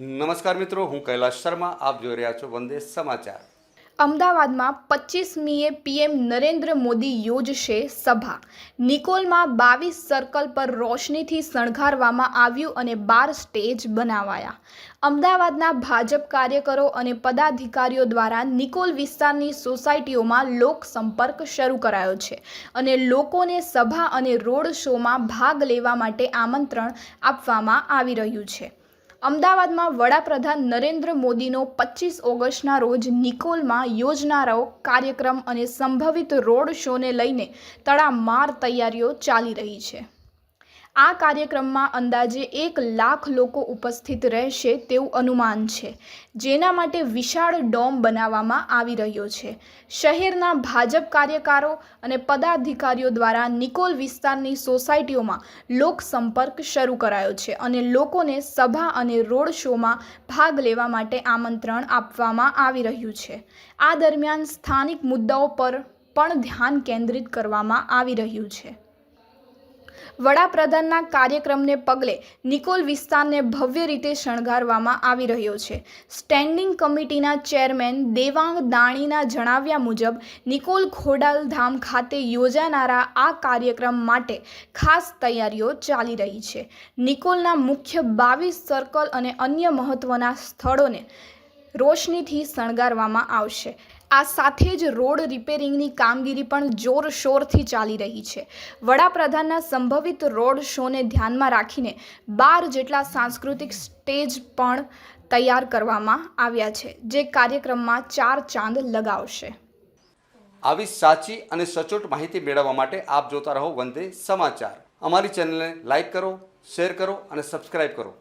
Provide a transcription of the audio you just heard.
નમસ્કાર મિત્રો, હું કૈલાશ શર્મા, આપ જોઈ રહ્યા છો વંદે સમાચાર. અમદાવાદમાં પચીસમીએ પીએમ નરેન્દ્ર મોદી યોજશે સભા. નિકોલમાં બાવીસ સર્કલ પર રોશનીથી શણગારવામાં આવ્યું અને બાર સ્ટેજ બનાવાયા. અમદાવાદના ભાજપ કાર્યકરો અને પદાધિકારીઓ દ્વારા નિકોલ વિસ્તારની સોસાયટીઓમાં લોક સંપર્ક શરૂ કરાયો છે અને લોકોને સભા અને રોડ શોમાં ભાગ લેવા માટે આમંત્રણ આપવામાં આવી રહ્યું છે. અમદાવાદમાં વડાપ્રધાન નરેન્દ્ર મોદીનો પચીસ ઓગસ્ટના રોજ નિકોલમાં યોજનારાઓ કાર્યક્રમ અને સંભવિત રોડ શોને લઈને તડામાર તૈયારીઓ ચાલી રહી છે. આ કાર્યક્રમમાં અંદાજે એક લાખ લોકો ઉપસ્થિત રહેશે તેવું અનુમાન છે. જેના માટે વિશાળ ડોમ બનાવવામાં આવી રહ્યો છે. શહેરના ભાજપ કાર્યકારો અને પદાધિકારીઓ દ્વારા નિકોલ વિસ્તારની સોસાયટીઓમાં લોકસંપર્ક શરૂ કરાયો છે અને લોકોને સભા અને રોડ શોમાં ભાગ લેવા માટે આમંત્રણ આપવામાં આવી રહ્યું છે. આ દરમિયાન સ્થાનિક મુદ્દાઓ પર પણ ધ્યાન કેન્દ્રિત કરવામાં આવી રહ્યું છે. વડાપ્રધાનના કાર્યક્રમને પગલે નિકોલ વિસ્તારને ભવ્ય રીતે શણગારવામાં આવી રહ્યો છે. સ્ટેન્ડિંગ કમિટીના ચેરમેન દેવાંગ દાણીના જણાવ્યા મુજબ, નિકોલ ખોડાલ ધામ ખાતે યોજાનારા આ કાર્યક્રમ માટે ખાસ તૈયારીઓ ચાલી રહી છે. નિકોલના મુખ્ય બાવીસ સર્કલ અને અન્ય મહત્ત્વના સ્થળોને રોશનીથી શણગારવામાં આવશે. આ સાથે જ રોડ રિપેરિંગની કામગીરી પણ જોરશોરથી ચાલી રહી છે. વડાપ્રધાનના સંભવિત રોડ શોને ધ્યાનમાં રાખીને બાર જેટલા સાંસ્કૃતિક સ્ટેજ પણ તૈયાર કરવામાં આવ્યા છે, જે કાર્યક્રમમાં ચાર ચાંદ લગાવશે. આવી સાચી અને સચોટ માહિતી મેળવવા માટે આપ જોતા રહો વંદે સમાચાર. અમારી ચેનલને લાઈક કરો, શેર કરો અને સબસ્ક્રાઇબ કરો.